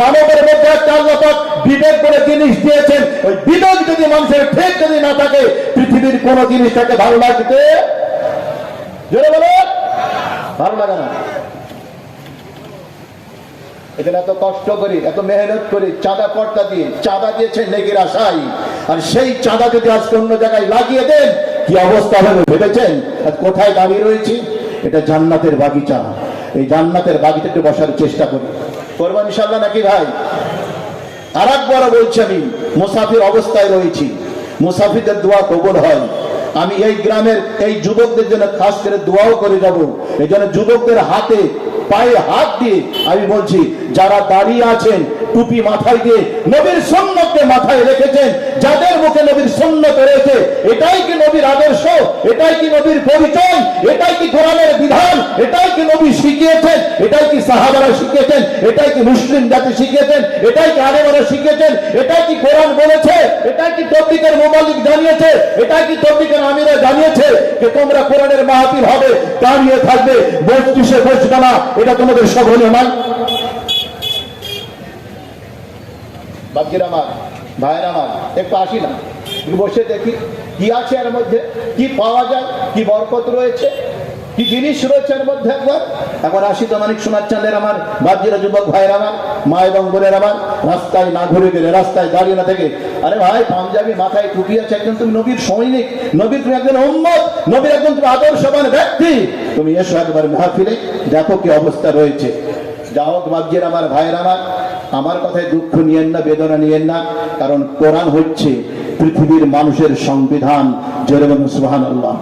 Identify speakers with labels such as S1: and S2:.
S1: মানবের মধ্যে একটা আল্লাহ বিবেক করে জিনিস দিয়েছেন। ওই বিবেক যদি মানুষের ঠিক যদি না থাকে, পৃথিবীর কোন জিনিসটাকে ভালো লাগতে ভালো লাগে না। এখানে এত কষ্ট করি, এত মেহনত করি, চাঁদা পর্দা দিয়ে, চাঁদা দিয়েছেন নেকির আশাই। আর সেই চাঁদা যদি আজকে অন্য জায়গায় লাগিয়ে দেন, কি অবস্থা হবে ভেবেছেন? আর কোথায় দাঁড়িয়ে রয়েছি? এটা জান্নাতের বাগিচা। এই জান্নাতের বাগিচাতে বসার চেষ্টা করি। করব ইনশাল্লাহ নাকি ভাই? আর একবার বলছি আমি, মুসাফির অবস্থায় রয়েছি। মুসাফিরদের দোয়া কবুল হয়। আমি এই গ্রামের এই যুবকদের জন্য খাস করে দোয়াও করে যাব। এই জন্য যুবকদের হাতে পায়ে হাত দিয়ে আমি বলছি, যারা দাঁড়িয়ে আছেন, টুপি মাথায় দিয়ে নবীর সন্ন্যতকে মাথায় রেখেছেন, যাদের মুখে নবীর সন্ন্যত রয়েছে, এটাই কি নবীর আদর্শ? এটাই কি নবীর পরিচয় এটাই কি কোরআনের বিধান এটাই কি নবী শিখিয়েছেন, এটাই কি সাহাবারা শিখিয়েছেন, এটাই কি মুসলিম জাতি শিখিয়েছেন, এটাই কি আলেমারা শিখিয়েছেন, এটাই কি কোরআন বলেছে, এটাই কি তবলিকের মোবালিক জানিয়েছে, এটাই কি তবলিকের আমিরা জানিয়েছে যে তোমরা কোরআনের মাহফিল হবে, দাঁড়িয়ে থাকবে বত্রিশে বসবে না এটা তোমাদের সবনীয় নয় বাকির আমার ভাইয়ের আমার একটু আসি না, বসে দেখি কি আছে এর মধ্যে, কি পাওয়া যায়, কি বরকত রয়েছে। কি জিনিস রয়েছে এর মধ্যে একবার। এখন আসি তো মানিক সোনার চাঁদের আমার বাদ্যেরা যুবক ভাইয়ের আমার, মা এবং বোনের আমার, রাস্তায় না ঘুরে গেলে রাস্তায় দাঁড়িয়ে না থেকে। আরে ভাই, পাঞ্জাবি মাথায় টুপি আছে, একজন তুমি নবীর সৈনিক, নবীর তুমি একজন উম্মত, নবীর একজন তুমি আদর্শবান ব্যক্তি। তুমি এসো একবার মাহফিলে, দেখো কি অবস্থা রয়েছে। যা হোক বাব্যের আমার ভাইয়ের আমার আমার কথায় দুঃখ নিয়েন না, বেদনা নিয়েন না, কারণ কোরআন হচ্ছে পৃথিবীর মানুষের সংবিধান, জোরে বলুন সুবহানাল্লাহ।